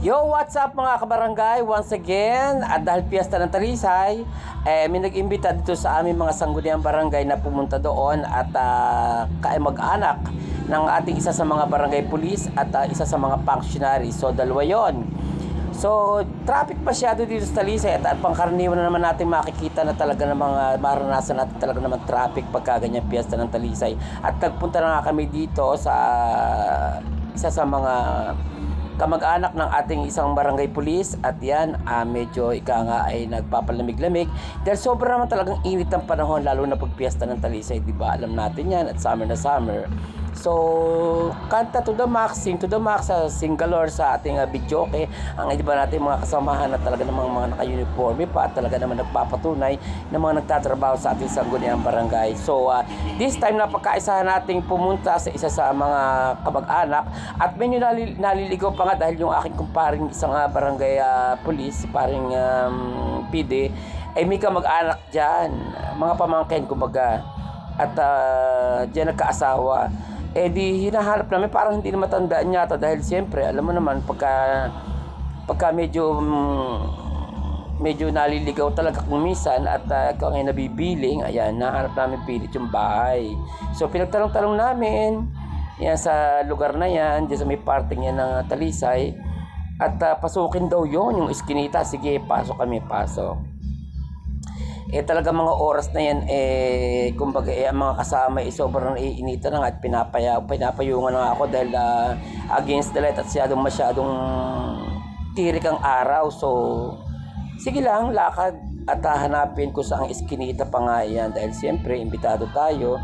Yo, what's up mga kabarangay? Once again, at dahil piyesta ng Talisay, eh, may nag-imbita dito sa aming mga sangguniang barangay na pumunta doon at uh, mag-anak ng ating isa sa mga barangay police at ah, isa sa mga functionary. So, dalawa yon. So, traffic masyado dito sa Talisay at, at pangkaraniwan na naman natin makikita na talaga ng mga maranasan natin talaga naman traffic pagka ganyan piyesta ng Talisay. At nagpunta na nga kami dito sa isa sa mga kamag-anak ng ating isang barangay police at yan ah, medyo ika nga ay nagpapalamig-lamig. Dahil sobra naman talagang init ng panahon lalo na pag piyesta ng Talisay di ba? Alam natin yan at summer na summer so kanta to the max sing to the max sa Singalore sa ating uh, videoke ang iba natin mga kasamahan na talaga namang mga naka-uniforme pa at talaga naman nagpapatunay na mga nagtatrabaho sa ating sangguniang barangay so ah, this time napagkaisahan nating pumunta sa isa sa mga kamag-anak at medyo nali- naliligaw pa nga dahil yung aking kumparing isang ah, barangay ah, police, paring um, PD, ay may kamag-anak dyan. Mga pamangkin, kumbaga. At uh, dyan nagkaasawa. Eh di hinahanap namin parang hindi na matandaan yata dahil siyempre, alam mo naman, pagka, pagka medyo mm, medyo naliligaw talaga kung minsan at uh, kung ay nabibiling, ayan, nahanap namin pilit yung bahay. So pinagtanong-tanong namin, yan sa lugar na yan, dyan sa may parting yan ng Talisay, at uh, pasukin daw yon yung iskinita. Sige, pasok kami, pasok. Eh talaga mga oras na yan, eh, kumbaga, eh, ang mga kasama, eh, sobrang naiinita na nga at pinapaya, pinapayungan na ako dahil ah, against the light at masyadong masyadong tirik ang araw. So, sige lang, lakad at hahanapin ko sa ang iskinita pa nga yan dahil siyempre, imbitado tayo,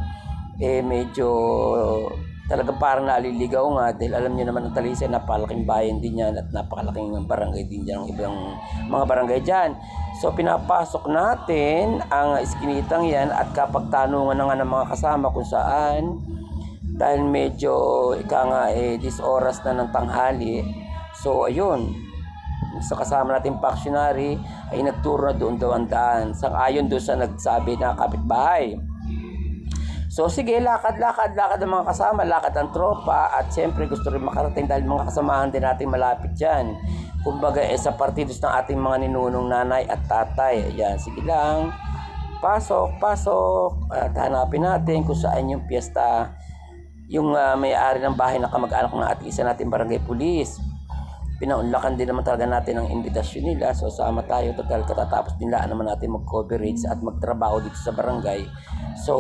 eh medyo talagang parang naliligaw nga dahil alam niyo naman ang Talisay napakalaking bayan din yan at napakalaking barangay din yan ang ibang mga barangay dyan. So pinapasok natin ang iskinitang yan at kapag tanungan na nga ng mga kasama kung saan dahil medyo ika nga eh this oras na ng tanghali. So ayun, sa kasama nating factionary ay nagturo na doon daw ang daan. Sang ayon doon sa nagsabi na kapitbahay. So sige, lakad, lakad, lakad ang mga kasama, lakad ang tropa at siyempre gusto rin makarating dahil mga kasamahan din natin malapit dyan. Kumbaga eh, sa partidos ng ating mga ninunong nanay at tatay. Ayan, sige lang. Pasok, pasok. At hanapin natin kung saan yung piyesta yung ah, may-ari ng bahay na kamag-anak ng ating isa nating barangay police pinaunlakan din naman talaga natin ang invitasyon nila. So sama tayo total katatapos nila naman natin mag-coverage at magtrabaho dito sa barangay. So,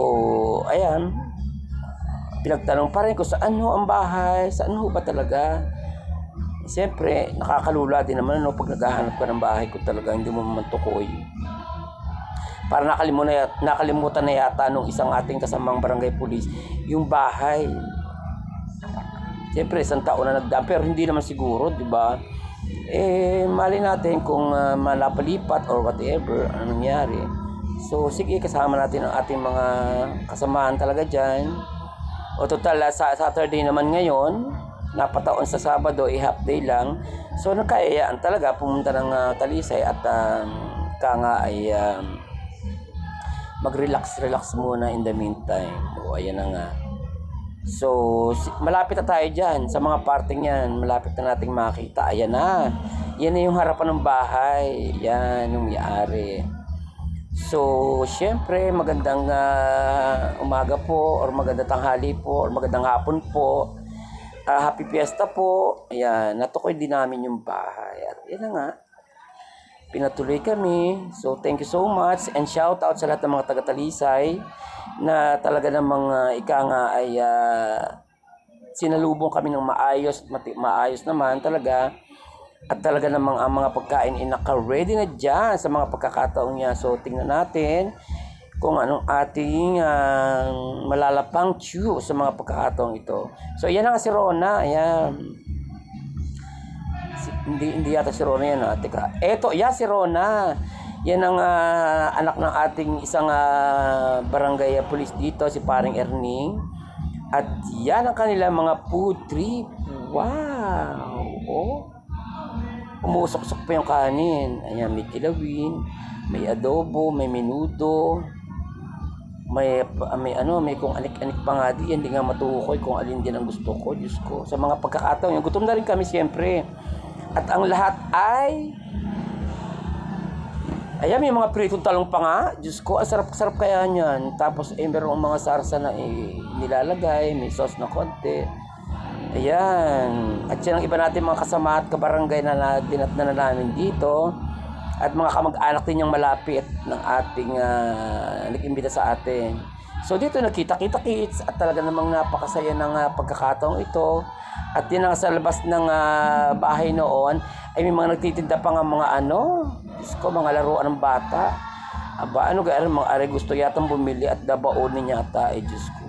ayan. Pinagtanong pa rin kung saan ho ang bahay, saan ho ba talaga. Siyempre, nakakalula din naman no, pag naghahanap ka ng bahay kung talaga hindi mo mantukoy. Para nakalimutan, nakalimutan na yata nung isang ating kasamang barangay police yung bahay. Siyempre, isang taon na nagdaan, pero hindi naman siguro, di ba? Eh, mali natin kung uh, malapalipat or whatever, ano nangyari. So, sige, kasama natin ang ating mga kasamahan talaga dyan. O total, ah, sa Saturday naman ngayon, napataon sa Sabado, eh, half day lang. So, nagkayayaan talaga pumunta ng ah, Talisay at um, ka nga ay um, mag-relax-relax muna in the meantime. O, ayan na nga. So, malapit na tayo dyan. Sa mga parting yan, malapit na nating makita. Ayan na. Yan na yung harapan ng bahay. Yan, yung may-ari. So, syempre, magandang ah, umaga po, or magandang tanghali po, or magandang hapon po. Ah, happy fiesta po. Ayan, natukoy din namin yung bahay. At yan na nga. Pinatuloy kami. So, thank you so much. And shout out sa lahat ng mga taga-talisay na talaga namang uh, ika nga ay ah, sinalubong kami ng maayos, mati- maayos naman talaga. At talaga namang ang mga pagkain ay naka-ready na dyan sa mga pagkakataong niya. So, tingnan natin kung anong ating ah, malalapang chew sa mga pagkakataong ito. So, yan ang si Rona. Ayan. Si, hindi, hindi yata si Rona yan. Ah. Teka. Eto, yan si Rona. Yan ang ah, anak ng ating isang ah, barangay police dito, si paring Erning. At yan ang kanilang mga food trip. Wow! Oh. Umusok-sok pa yung kanin. Ayan, may kilawin, may adobo, may menudo, may may ano, may kung anik-anik pa nga di, hindi nga matukoy kung alin din ang gusto ko, Diyos ko. Sa mga pagkakataon, yung gutom na rin kami siyempre. At ang lahat ay Ayan, may mga pritong talong pa nga. Diyos ko, ang sarap-sarap kaya niyan. Tapos, eh, meron mga sarsa na eh, nilalagay. May sauce na konti. Ayan. At yan ang iba natin mga kasama at kabarangay na, na dinatna na namin dito. At mga kamag-anak din yung malapit ng ating uh, nag-imbita sa atin. So dito nakita-kita kits at talaga namang napakasaya ng ah, pagkakataong ito. At ang sa labas ng ah, bahay noon ay may mga nagtitinda pa nga mga ano, ko, mga laruan ng bata. Aba, ano gaya, mga are gusto yatang bumili at dabaunin yata, eh Diyos ko.